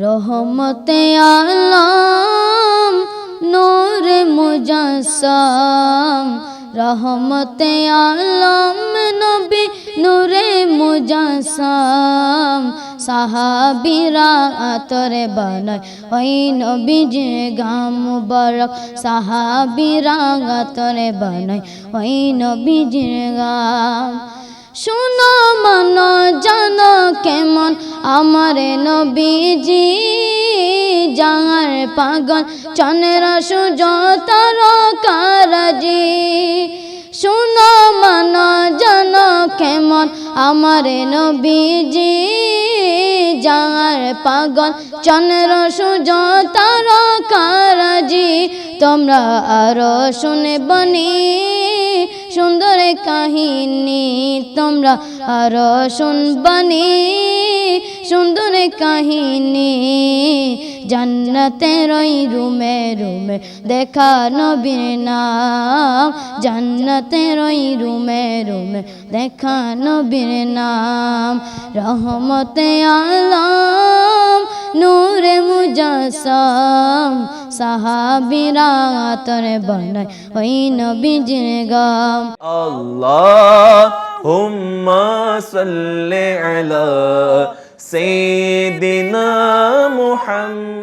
রহমতে আলম নূরে মুজাসম। রহমতে আলম নবী নূরে মুজাসম। সাহাবিরা আতরে বানায়, ওই নবী যে গাম মুবারক। সাহাবিরা আতরে বানায়, ওই নবী যে গাম। শোনো কেমন? আমার নবীজি যার পাগল চনের সুজতার কারাজি শোনো মন জানো কেমন? আমার নবীজি যার পাগল, চন্দ্র সুজতার কারাজি তোমরা আরও শুনে বনি সুন্দর কাহিনী। তোমরা আর শুনবানি সুন্দর কাহিনী। জান্নাতের ওই রুমে রুমে দেখা নবীর নাম। জান্নাতের ওই রুমে রুমে দেখা নবীর নাম। রহমতে আলম নূরে মুজাসম। সাহাবিরা তরে বানায় ওই নবীজির গাম। اللهم صل على سيدنا محمد.